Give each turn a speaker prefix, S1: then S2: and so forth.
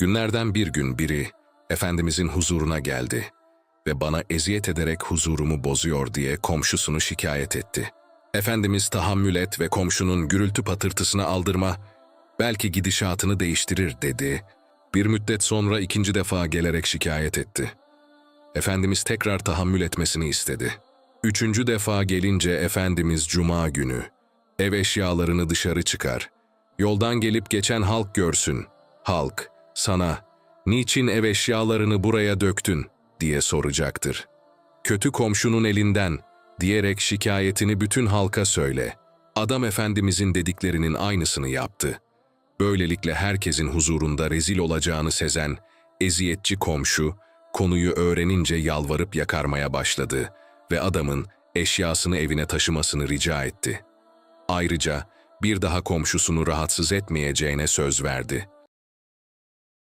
S1: Günlerden bir gün biri Efendimizin huzuruna geldi ve bana eziyet ederek huzurumu bozuyor diye komşusunu şikayet etti. Efendimiz tahammül et ve komşunun gürültü patırtısını aldırma, belki gidişatını değiştirir dedi. Bir müddet sonra ikinci defa gelerek şikayet etti. Efendimiz tekrar tahammül etmesini istedi. Üçüncü defa gelince Efendimiz cuma günü, ev eşyalarını dışarı çıkar. Yoldan gelip geçen halk görsün. Halk, sana, niçin ev eşyalarını buraya döktün diye soracaktır. Kötü komşunun elinden diyerek şikayetini bütün halka söyle. Adam Efendimizin dediklerinin aynısını yaptı. Böylelikle herkesin huzurunda rezil olacağını sezen eziyetçi komşu konuyu öğrenince yalvarıp yakarmaya başladı ve adamın eşyasını evine taşımasını rica etti. Ayrıca bir daha komşusunu rahatsız etmeyeceğine söz verdi.